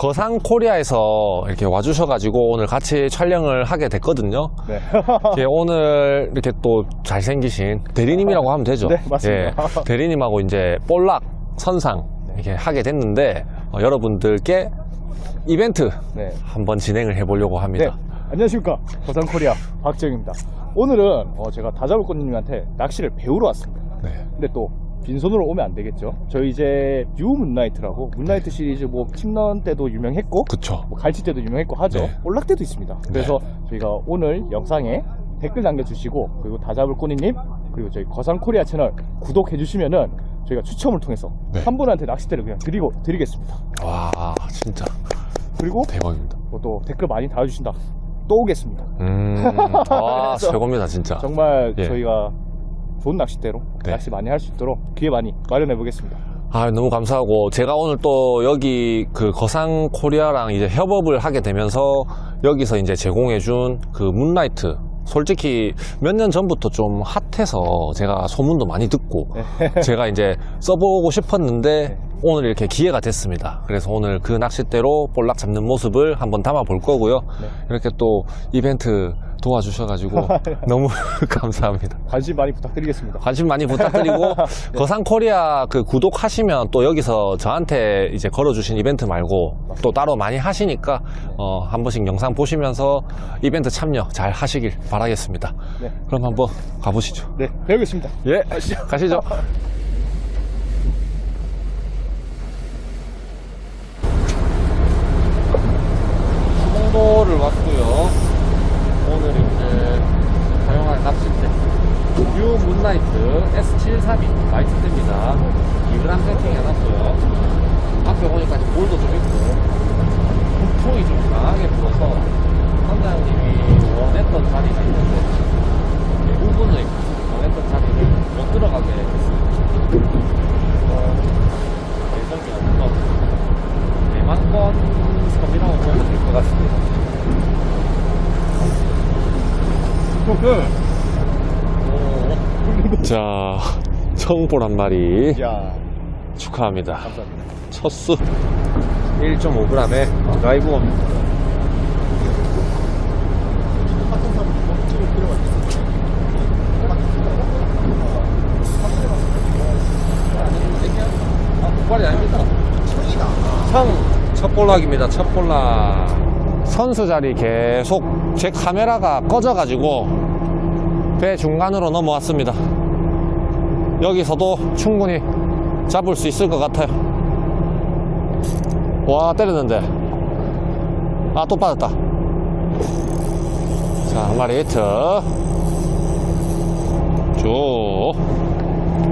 거상 코리아에서 이렇게 와주셔가지고 오늘 같이 촬영을 하게 됐거든요. 네. 이렇게 오늘 이렇게 또 잘생기신 대리님이라고 하면 되죠. 네, 맞습니다. 예, 대리님하고 이제 볼락 선상 이렇게 하게 됐는데 어, 여러분들께 이벤트 네. 한번 진행을 해보려고 네. 합니다. 안녕하십니까. 거상 코리아 박정입니다. 오늘은 어, 제가 다자불꽃님한테 낚시를 배우러 왔습니다. 네. 근데 또 빈손으로 오면 안 되겠죠. 저희 이제 뉴 문나이트라고 문나이트 시리즈 뭐 침넌 때도 유명했고 그쵸. 뭐 갈치 때도 유명했고 하죠. 네. 올락 때도 있습니다. 그래서 저희가 오늘 영상에 댓글 남겨주시고 그리고 다자불꽃님 그리고 저희 거상코리아 채널 구독해주시면은 저희가 추첨을 통해서 네. 한 분한테 낚싯대를 그냥 드리고 드리겠습니다. 와, 진짜 그리고 대박입니다. 뭐또 댓글 많이 달아주신다. 또 오겠습니다. 음, 와, 그래서 최고입니다, 진짜. 정말 예. 저희가 좋은 낚싯대로 네. 낚시 많이 할 수 있도록 기회 많이 마련해 보겠습니다. 아, 너무 감사하고 제가 오늘 또 여기 그 거상 코리아랑 이제 협업을 하게 되면서 여기서 이제 제공해준 그 문라이트 솔직히 몇 년 전부터 좀 핫해서 제가 소문도 많이 듣고 제가 이제 써보고 싶었는데 네. 오늘 이렇게 기회가 됐습니다. 그래서 오늘 그 낚싯대로 볼락 잡는 모습을 한번 담아 볼 거고요. 네. 이렇게 또 이벤트 도와주셔가지고 너무 감사합니다. 관심 많이 부탁드리겠습니다. 관심 많이 부탁드리고 거상 코리아 그 구독하시면 또 여기서 저한테 이제 걸어주신 이벤트 말고 또 따로 많이 하시니까 어, 한 번씩 영상 보시면서 이벤트 참여 잘 하시길 바라겠습니다. 네, 그럼 한번 가보시죠. 네 배우겠습니다. 예, 가시죠. 수 봉도를 왔고요. 오늘 이제 사용할 납치대 뉴 문라이트 S732 라이트대입니다. 2g 세팅 해놨고요. 앞에 보니까 볼도 좀 있고 북풍이 좀 강하게 불어서 선장님이 원했던 자리가 있는데 네, 부분을 원했던 자리를 못 들어가게 했습니다. 예정이 없어 대만권 섬이라고 보면 될 것 같습니다. 자, 청볼 한 마리 야 축하합니다. 감사합니다. 첫수 1.5g의 라이브 원. 아, 복발이 아닙니다. 청, 첫 볼락입니다. 첫 볼락. 선수 자리 계속 제 카메라가 꺼져가지고 배 중간으로 넘어왔습니다. 여기서도 충분히 잡을 수 있을 것 같아요. 와, 때렸는데. 아, 또 빠졌다. 자, 한 마리 히트. 쭉.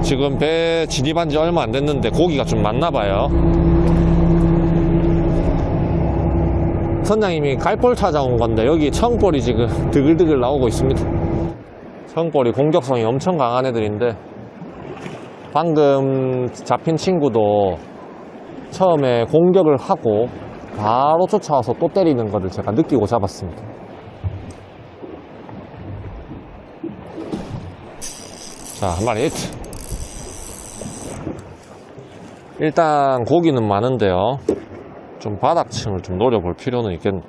지금 배 진입한 지 얼마 안 됐는데 고기가 좀 많나 봐요. 선장님이 갈볼 찾아온 건데 여기 청볼이 지금 드글드글 나오고 있습니다. 청볼이 공격성이 엄청 강한 애들인데 방금 잡힌 친구도 처음에 공격을 하고 바로 쫓아와서 또 때리는 것을 제가 느끼고 잡았습니다. 자, 한 마리 히트. 일단 고기는 많은데요. 좀 바닥층을 좀 노려볼 필요는 있겠네.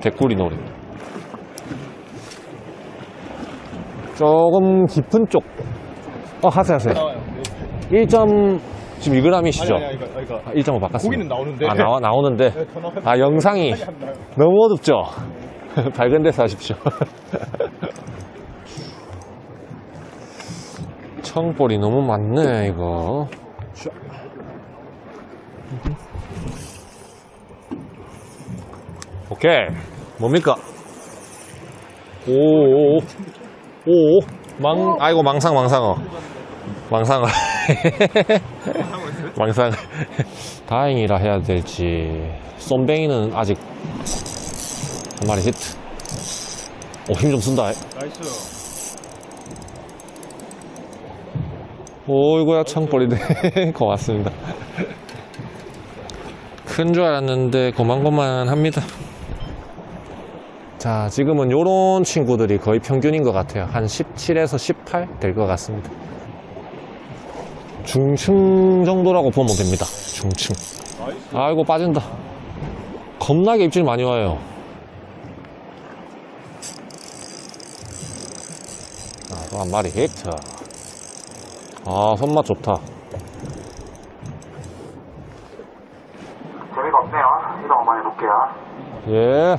개꿀이 노래. 조금 깊은 쪽. 어, 하세요, 하세요. 나와요. 1. 지금 2g이시죠? 아니 아니 이거 이거 아, 1.5 바꿨습니다. 고기는 나오는데. 아, 나와, 나오는데. 네. 아, 영상이 아니. 너무 어둡죠? 밝은 데서 하십시오. 청볼이 너무 많네, 이거. 오케이. 뭡니까? 오, 오, 오, 망, 아이고, 망상, 망상어. 망상어. 망상. 다행이라 해야 될지. 쏨뱅이는 아직 한 마리 히트. 오, 힘 좀 쓴다. 나이스. 오이고야 청벌이네 고맙습니다 큰 줄 알았는데 고만고만합니다 자 지금은 요런 친구들이 거의 평균인 것 같아요 한 17에서 18 될 것 같습니다 중층 정도라고 보면 됩니다 중층. 아이고 빠진다 겁나게 입질 많이 와요. 아, 또 한 마리 히트. 아, 손맛 좋다. 재미가 없네요. 이동 한번 해볼게요. 예.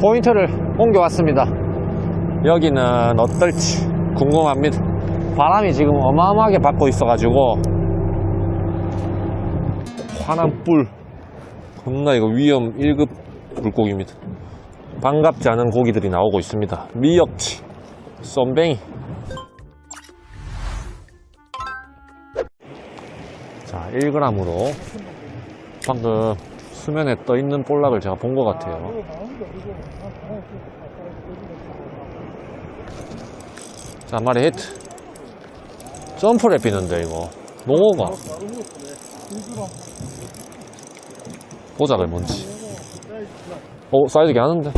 포인트를 옮겨왔습니다. 여기는 어떨지 궁금합니다. 바람이 지금 어마어마하게 받고 있어 가지고 환한 뿔 겁나 이거 위험 1급 물고기입니다. 반갑지 않은 고기들이 나오고 있습니다. 미역치, 쏨뱅이, 자, 1g으로 방금 수면에 떠 있는 볼락을 제가 본 것 같아요. 자, 한 마리 히트. 점프를 비는데, 이거. 농어가. 보자, 그게 뭔지. 어, 사이즈 괜찮은데?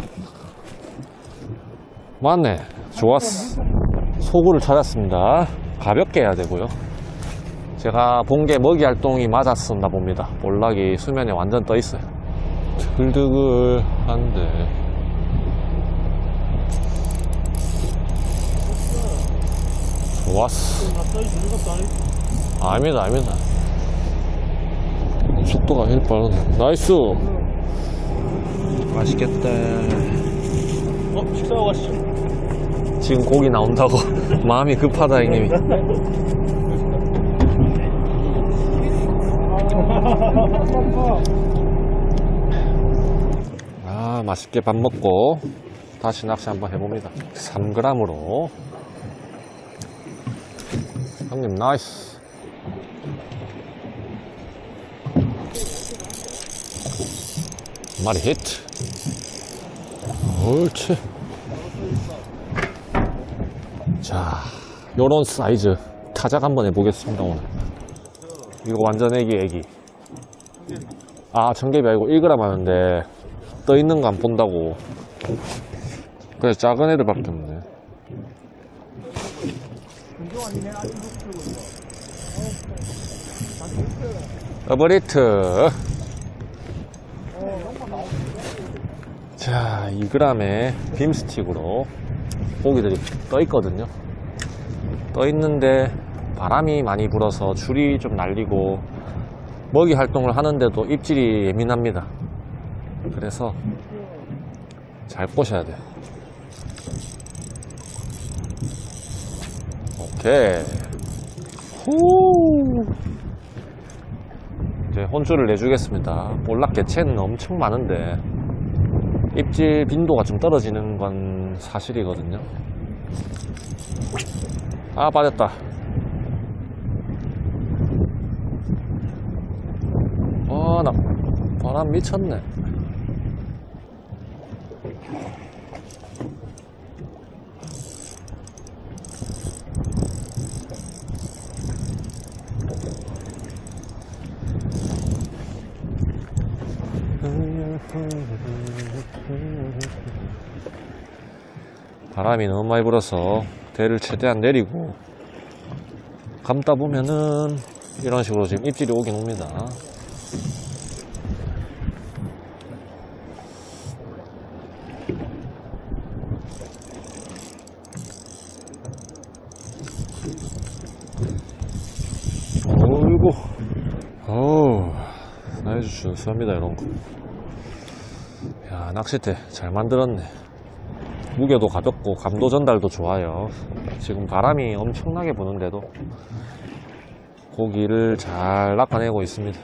맞네. 좋았어. 소구를 찾았습니다. 가볍게 해야 되고요. 제가 본 게 먹이 활동이 맞았었나 봅니다. 볼락이 수면에 완전 떠 있어요. 들드글한데. 좋았어. 아닙니다, 아닙니다. 속도가 제일 빠르네. 나이스! 맛있겠다. 어? 식사하고 가시죠. 지금 고기 나온다고 마음이 급하다, 형님이. 아, 맛있게 밥 먹고 다시 낚시 한번 해봅니다. 3g으로. 형님, 나이스. 한 마리 히트. 옳지. 자, 요런 사이즈 타작 한번 해보겠습니다, 오늘. 이거 완전 애기, 애기. 아, 청개비 아니고 1g 하는데, 떠 있는 거 안 본다고. 그래서 작은 애들밖에 없네. 어버리트. 자, 2g의 빔스틱으로 고기들이 떠 있거든요. 떠 있는데 바람이 많이 불어서 줄이 좀 날리고 먹이 활동을 하는데도 입질이 예민합니다. 그래서 잘 꼬셔야 돼요. 오케이. 후. 이제 혼줄을 내주겠습니다. 볼락 개체는 엄청 많은데 입질 빈도가 좀 떨어지는 건 사실이거든요. 아, 빠졌다. 아, 나 바람 미쳤네. 바람이 너무 많이 불어서 대를 최대한 내리고 감다 보면은 이런 식으로 지금 입질이 오긴 옵니다. 어이구, 어우, 나해주 준수합니다, 이런 거. 야, 낚싯대 잘 만들었네. 무게도 가볍고 감도 전달도 좋아요. 지금 바람이 엄청나게 부는데도 고기를 잘 낚아내고 있습니다.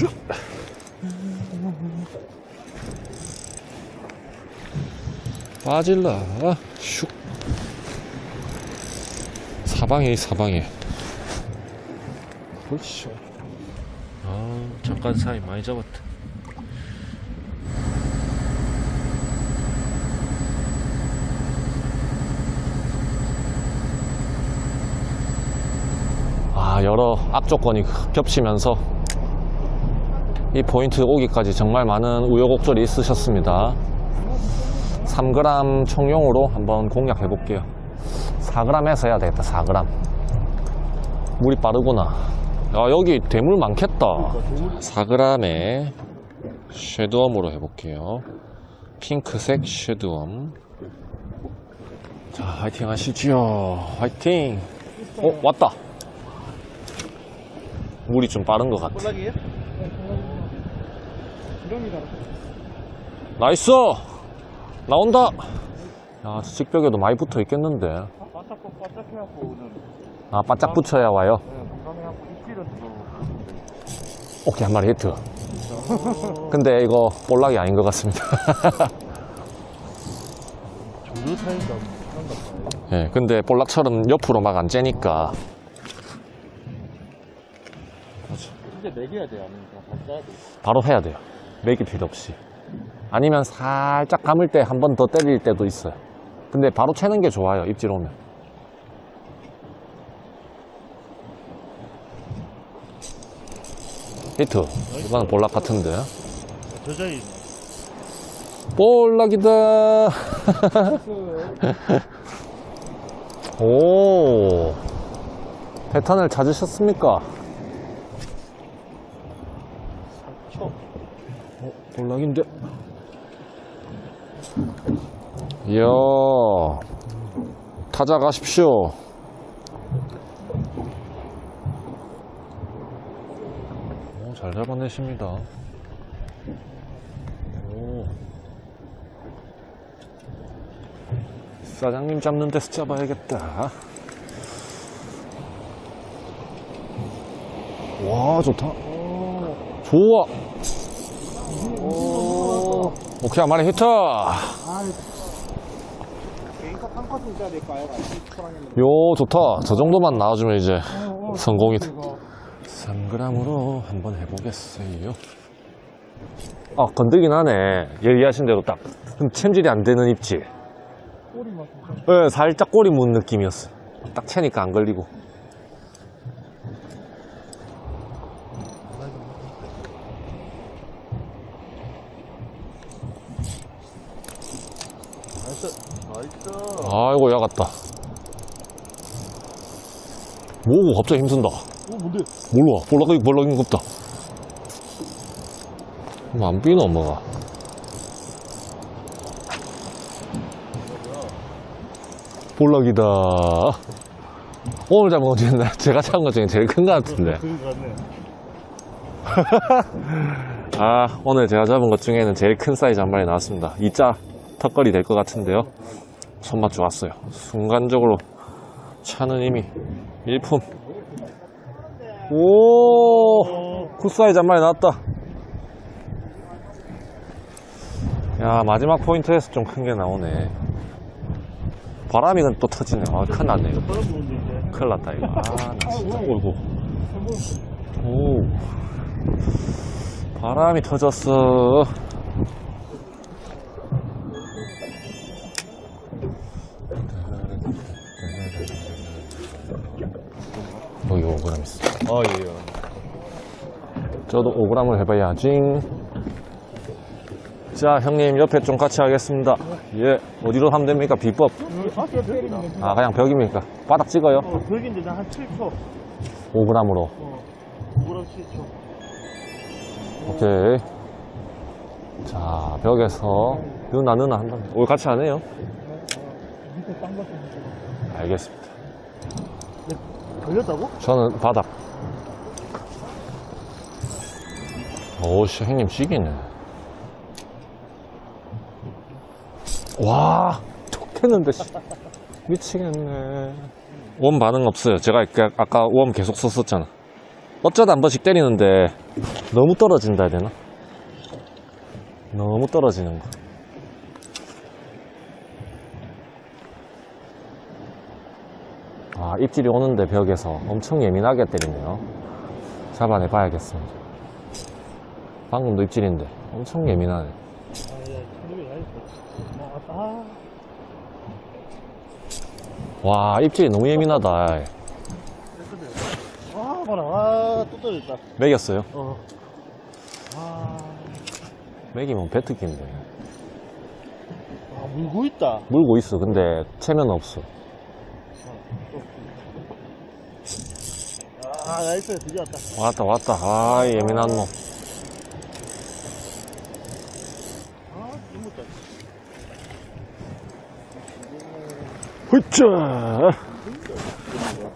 쭉. 빠질라. 슉. 사방에, 사방에. 그렇죠. 아, 잠깐 사이 많이 잡았다. 아, 여러 악조건이 겹치면서 이 포인트 오기까지 정말 많은 우여곡절이 있으셨습니다. 3g 총용으로 한번 공략해 볼게요. 4g에서 해야 되겠다, 4g. 물이 빠르구나. 야, 여기 대물 많겠다. 4g에 쉐드웜으로 해볼게요. 핑크색 쉐드웜. 자, 화이팅 하시죠. 화이팅. 어, 왔다. 물이 좀 빠른 것 같아. 볼락이에요? 이름이다. 나이스! 나온다! 야, 저 직벽에도 많이 붙어 있겠는데. 바짝 바짝 해갖고 오늘. 아, 바짝 붙여야 와요. 입질은. 오케이, 한 마리 히트. 근데 이거 볼락이 아닌 것 같습니다. 조류 같아요. 예, 근데 볼락처럼 옆으로 막 안 째니까. 이제 매겨야 돼요, 아니면 그냥 다 짜야 돼. 바로 해야 돼요. 매기 필요 없이. 아니면 살짝 감을 때 한 번 더 때릴 때도 있어요. 근데 바로 채는 게 좋아요, 입질 오면. 히트. 이거는 볼락 같은데. 저자이. 볼락이다. 오. 패턴을 찾으셨습니까? 볼락인데. 이야. 타자 가십시오. 오, 잘 잡아내십니다. 오. 사장님 잡는 데서 잡아야겠다. 와, 좋다. 좋아. 오케이, 한 마리 히트. 개인값 한 컷은 짜야 될까요? 요, 좋다. 저 정도만 나와주면 이제 성공이 돼. 3g으로 한번 해보겠어요. 아, 건들긴 하네. 얘기하신 대로 딱. 좀 챔질이 안 되는 입질. 꼬리만 좀. 네, 살짝 꼬리 문 느낌이었어. 딱 채니까 안 걸리고. 아이고, 야 같다. 뭐고 갑자기 힘쓴다. 오, 뭔데? 몰라. 볼락이 볼락인 것 같다. 뭐안 비노, 엄마가. 볼락이다. 오늘 잡은 거 중에 나- 제가 잡은 것 중에 제일 큰 것 같은데. 아, 오늘 제가 잡은 것 중에는 제일 큰 사이즈 한 마리 나왔습니다. 2자 턱걸이 될 것 같은데요. 손맛 좋았어요. 순간적으로 차는 이미 일품. 오, 굿 사이즈 한 마리 나왔다. 야, 마지막 포인트에서 좀 큰 게 나오네. 바람이 또 터지네. 아, 큰일 났네, 이거. 큰일 났다, 이거. 아, 나 진짜. 어이구. 오. 바람이 터졌어. 저도 5g을 해봐야지. 자, 형님 옆에 좀 같이 하겠습니다. 예, 어디로 하면 됩니까? 비법. 아, 그냥 벽입니까? 바닥 찍어요. 어, 벽인데 한 7초. 5g으로. 어. 뭐랑 7초. 오케이. 자, 벽에서 누나 누나 한다. 오늘 같이 안 해요? 것도 알겠습니다. 걸렸다고? 저는 바닥. 오씨, 형님 찌기네. 와, 씨. 미치겠네. 웜 반응 없어요. 제가 아까, 아까 웜 계속 썼었잖아. 어쩌다 한 번씩 때리는데, 너무 떨어진다 해야 되나? 너무 떨어지는 거. 아, 입질이 오는데 벽에서 엄청 예민하게 때리네요. 잡아내 봐야겠습니다. 방금도 입질인데 엄청 예민하네. 와, 입질이 너무 예민하다. 아, 아, 또 떨어졌다. 매겼어요? 어. 아, 매기면 배트기인데. 아, 물고 있다. 물고 있어. 근데 체면 없어. 아, 나이스. 드디어 왔다. 왔다, 왔다. 아, 예민한 놈. 훌짜!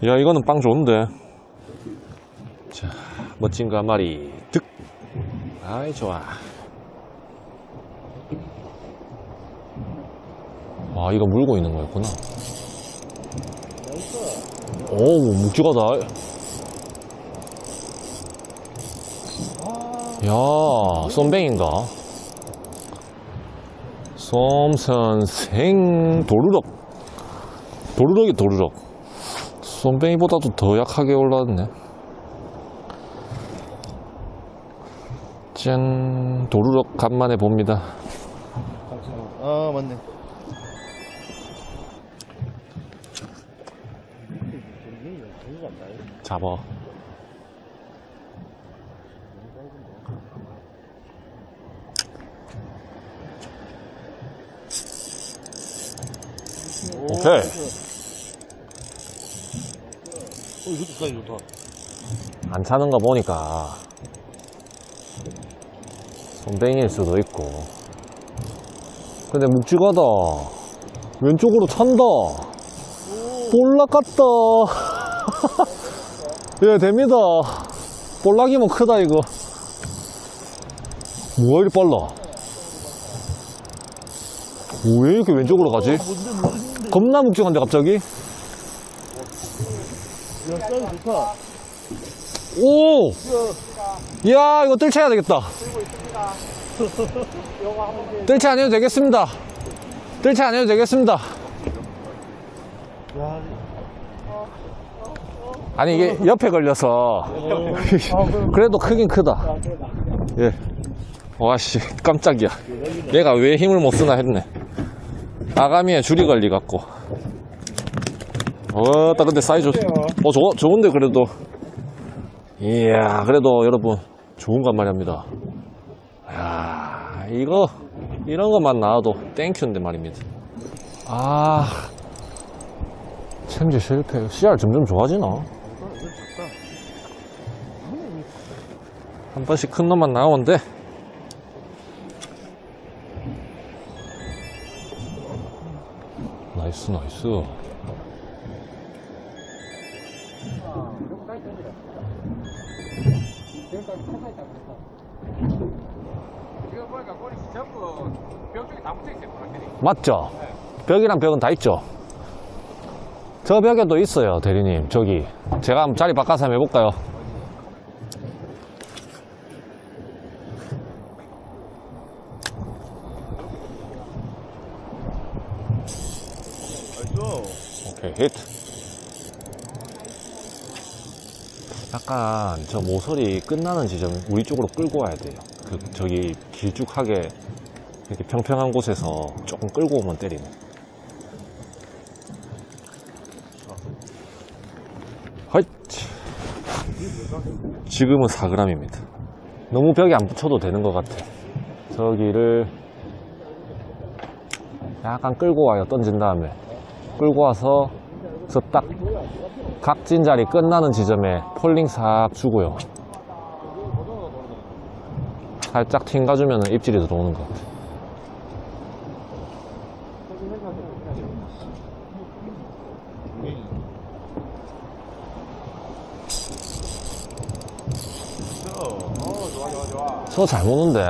야, 이거는 빵 좋은데. 자, 멋진 거한 마리. 득! 아이, 좋아. 아, 이거 물고 있는 거였구나. 오, 묵직하다. 야, 쏨뱅인가? 쏨선생 도루럭. 도루럭이 도루럭. 쏨뱅이보다도 더 약하게 올라왔네. 짠, 도루럭 간만에 봅니다. 아, 맞네. 잡아. 오케이. 어, 이것도 사이 좋다. 안 차는 거 보니까 손뱅이일 수도 있고. 근데 묵직하다. 왼쪽으로 찬다. 볼락 같다. 예 됩니다. 볼락이면 크다 이거. 뭐가 이리 빨라. 왜 이렇게 왼쪽으로 가지? 겁나 묵직한데 갑자기? 야, 사이 좋다. 오! 이야, 이거 뜰채야 되겠다. 뜰채 안 해도 되겠습니다. 뜰채 안 해도 되겠습니다. 야, 아니, 이게 옆에 걸려서. 그래도 크긴 크다. 예. 와씨, 깜짝이야. 얘가 왜 힘을 못 쓰나 했네. 아가미에 줄이 걸리갖고. 어, 딱 근데 사이즈, 어, 좋, 좋은데, 그래도. 이야, 그래도 여러분, 좋은 간 말입니다. 야 이거, 이런 것만 나와도 땡큐인데 말입니다. 아, 챔지 실패. CR 점점 좋아지나? 한 번씩 큰 놈만 나오는데. 나이스, 나이스. 맞죠? 벽이랑 벽은 다 있죠? 저 벽에도 있어요, 대리님. 저기. 제가 한번 자리 바꿔서 한번 해볼까요? 오케이, 히트. 약간 저 모서리 끝나는 지점 우리 쪽으로 끌고 와야 돼요. 그, 저기 길쭉하게 이렇게 평평한 곳에서 조금 끌고 오면 때리네. 헐. 지금은 4g입니다. 너무 벽에 안 붙여도 되는 것 같아. 저기를 약간 끌고 와요. 던진 다음에. 끌고 와서 저딱 각진 자리 끝나는 지점에 폴링 싹 주고요. 살짝 튕가주면 입질이 들어오는 것 같아. 저 잘 보는데.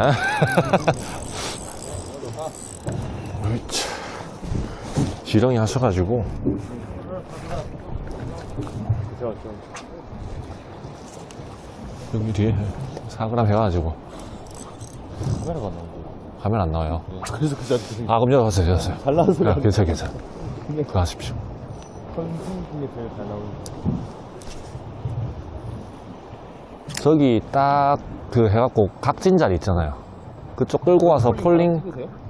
으이차. 지렁이 하셔가지고. 여기 뒤에 4g 해가지고. 카메라가 안 나오고. 화면 안 나와요. 그래서 그 자리 아, 그럼 열어가세요, 열어가세요. 잘 나와서 야, 괜찮아, 괜찮아. 그거 하십시오. 컨셉 중에 제일 잘 나오는. 저기 딱 그 해갖고 각진 자리 있잖아요. 그쪽 끌고 와서 폴링?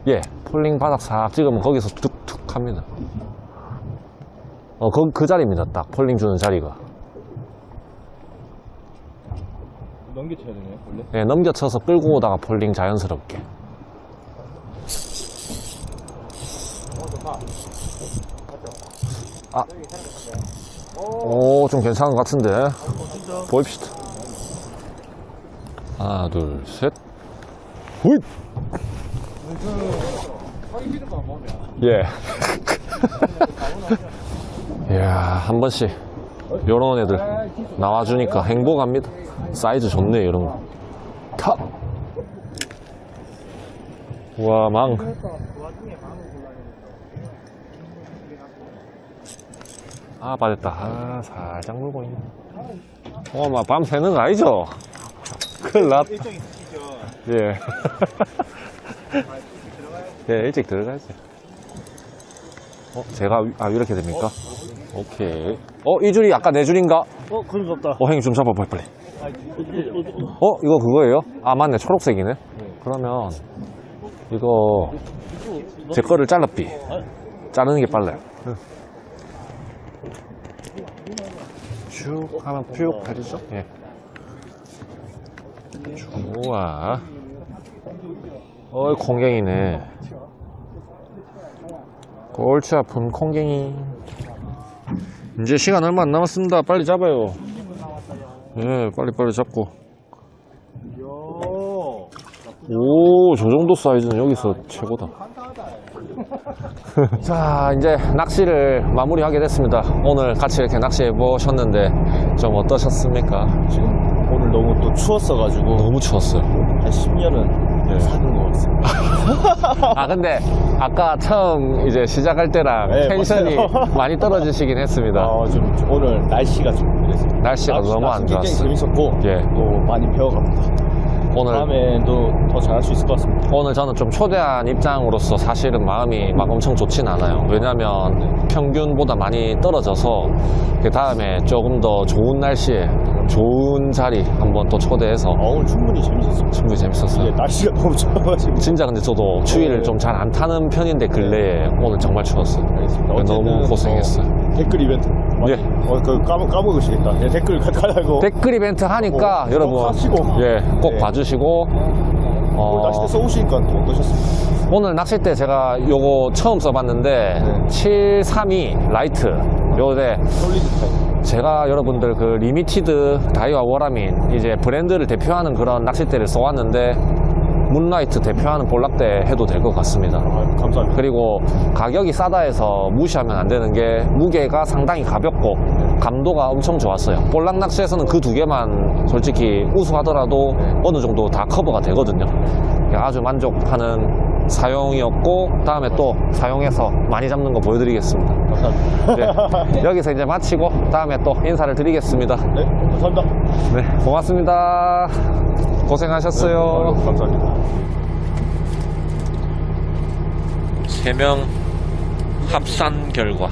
예, 폴링 바닥 싹 찍으면 거기서 툭툭 합니다. 어, 그, 그 자리입니다. 딱 폴링 주는 자리가. 넘겨쳐야 되네, 원래. 예, 넘겨쳐서 끌고 오다가 폴링 자연스럽게. 아. 오, 좀 괜찮은 것 같은데. 보입시다. 하나, 둘, 셋. 훗! 예. 이야, 한 번씩. 요런 애들 나와주니까 행복합니다. 사이즈 좋네, 이런 거. 탑! 와, 망. 아, 빠졌다. 아, 살짝 물고 있네. 어, 막 밤 새는 거 아니죠? 큰일 났다. 예. 예, 일찍 들어가야지. 어, 제가, 위- 아, 이렇게 됩니까? 오케이. 어, 이 줄이 아까 네 줄인가? 어, 그런 거 없다. 어, 형님 좀 잡아, 빨리, 빨리. 어, 이거 그거예요? 아, 맞네. 초록색이네. 그러면, 이거, 제 거를 잘라삐. 자르는 게 빨라요. 쭉 하면 쭉 가지죠? 예. 좋아. 어이, 콩갱이네. 골치 아픈 콩갱이. 이제 시간 얼마 안 남았습니다. 빨리 잡아요. 예, 빨리빨리 잡고. 오, 저 정도 사이즈는 여기서 최고다. 자, 이제 낚시를 마무리하게 됐습니다. 오늘 같이 이렇게 낚시해 보셨는데 좀 어떠셨습니까? 지금 너무 또 추웠어가지고 너무 추웠어요. 한 10년은 예. 사는 것 같습니다. 아, 근데 아까 처음 이제 시작할 때랑 네, 텐션이 맞아요. 많이 떨어지시긴 했습니다. 아, 좀, 좀 오늘 날씨가 좀 그래서 날씨가 너무 안 굉장히 좋았어요. 재밌었고 예. 또 많이 배워갑니다. 오늘 다음에도 더 잘할 수 있을 것 같습니다. 오늘 저는 좀 초대한 입장으로서 사실은 마음이 막 엄청 좋진 않아요. 왜냐면 평균보다 많이 떨어져서 그 다음에 조금 더 좋은 날씨에 좋은 자리 한번 또 초대해서 아, 오늘 충분히 재밌었습니다. 충분히 재밌었어요. 이게 날씨가 너무 좋아가지고. 진짜 근데 저도 추위를 네. 좀잘 안 타는 편인데 근래에 오늘 정말 추웠어요. 알겠습니다. 너무 어쨌든 고생했어요. 어, 댓글 이벤트. 예. 어, 그 까먹, 까먹으시겠다. 예, 댓글 가달고. 댓글 이벤트 하니까 어, 여러분 꼭 하시고. 예, 꼭 네. 봐주시고 오늘 어, 때 써오시니까 또 어떠셨습니까? 오늘 낚싯대 제가 요거 처음 써봤는데 네. 732 라이트 솔리드 타입. 제가 여러분들 그 리미티드 다이와 워라민 이제 브랜드를 대표하는 그런 낚싯대를 써왔는데 문라이트 대표하는 볼락대 해도 될 것 같습니다. 아, 감사합니다. 그리고 가격이 싸다 해서 무시하면 안 되는 게 무게가 상당히 가볍고 감도가 엄청 좋았어요. 볼락 낚시에서는 그 두 개만 솔직히 우수하더라도 어느 정도 다 커버가 되거든요. 아주 만족하는 사용이었고 다음에 또 사용해서 많이 잡는 거 보여드리겠습니다. 감사합니다. 네, 여기서 이제 마치고 다음에 또 인사를 드리겠습니다. 네, 감사합니다. 네, 고맙습니다. 고생하셨어요. 아유, 감사합니다. 세명 합산 결과